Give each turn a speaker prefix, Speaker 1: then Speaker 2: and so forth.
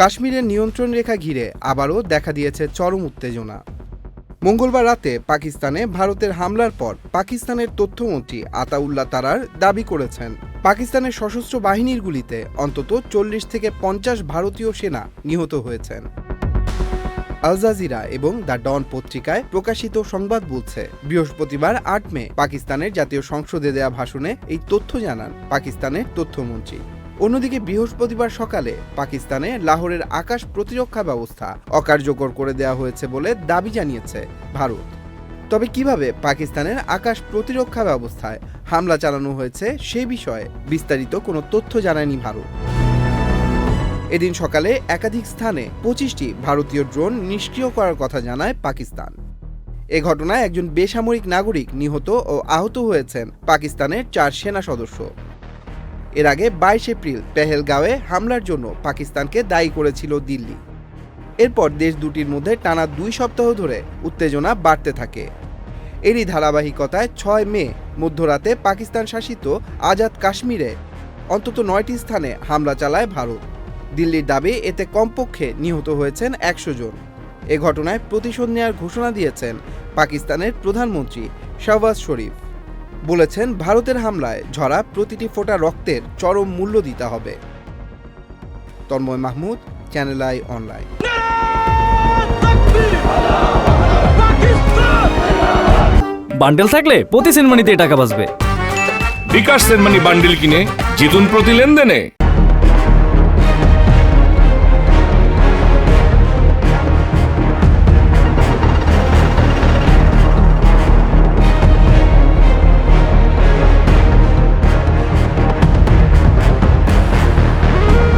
Speaker 1: কাশ্মীরের নিয়ন্ত্রণ রেখা ঘিরে আবারও দেখা দিয়েছে চরম উত্তেজনা। মঙ্গলবার রাতে পাকিস্তানে ভারতের হামলার পর পাকিস্তানের তথ্যমন্ত্রী আতাউল্লাহ তারার দাবি করেছেন। পাকিস্তানের সশস্ত্র বাহিনীর গুলিতে অন্তত চল্লিশ থেকে পঞ্চাশ ভারতীয় সেনা নিহত হয়েছেন। আল জাজিরা এবং দ্য ডন পত্রিকায় প্রকাশিত সংবাদ বলছে, বৃহস্পতিবার আট মে পাকিস্তানের জাতীয় সংসদে দেয়া ভাষণে এই তথ্য জানান পাকিস্তানের তথ্যমন্ত্রী। অন্যদিকে বৃহস্পতিবার সকালে পাকিস্তানে লাহোরের আকাশ প্রতিরক্ষা ব্যবস্থা অকার্যকর করে দেওয়া হয়েছে বলে দাবি জানিয়েছে ভারত। তবে কীভাবে পাকিস্তানের আকাশ প্রতিরক্ষা ব্যবস্থায় হামলা চালানো হয়েছে সে বিষয়ে বিস্তারিত কোনো তথ্য জানায়নি ভারত। এদিন সকালে একাধিক স্থানে পঁচিশটি ভারতীয় ড্রোন নিষ্ক্রিয় করার কথা জানায় পাকিস্তান। এ ঘটনায় একজন বেসামরিক নাগরিক নিহত ও আহত হয়েছেন পাকিস্তানের চার সেনা সদস্য। এর আগে বাইশ এপ্রিল পেহেলগাঁওয়ে হামলার জন্য পাকিস্তানকে দায়ী করেছিল দিল্লি। এরপর দেশ দুটির মধ্যে টানা দুই সপ্তাহ ধরে উত্তেজনা বাড়তে থাকে। এরই ধারাবাহিকতায় ছয় মে, মধ্যরাতে পাকিস্তান শাসিত আজাদ কাশ্মীরে অন্তত নয়টি স্থানে হামলা চালায় ভারত। দিল্লির দাবি, এতে কমপক্ষে নিহত হয়েছেন একশো জন। এ ঘটনায় প্রতিশোধ নেওয়ার ঘোষণা দিয়েছেন পাকিস্তানের প্রধানমন্ত্রী শাহবাজ শরীফ। বলেছেন ভারতের হামলায় ঝরা প্রতিটি ফোটা রক্তের চরম মূল্য দিতে হবে। Tanmoy Mahmud channel I online
Speaker 2: bundle থাকলে প্রতি সেন্মানিতে টাকা বাঁচবে।
Speaker 3: বিকাশ সেনমানি বান্ডেল কিনে জিতুন প্রতি লেনদেনে।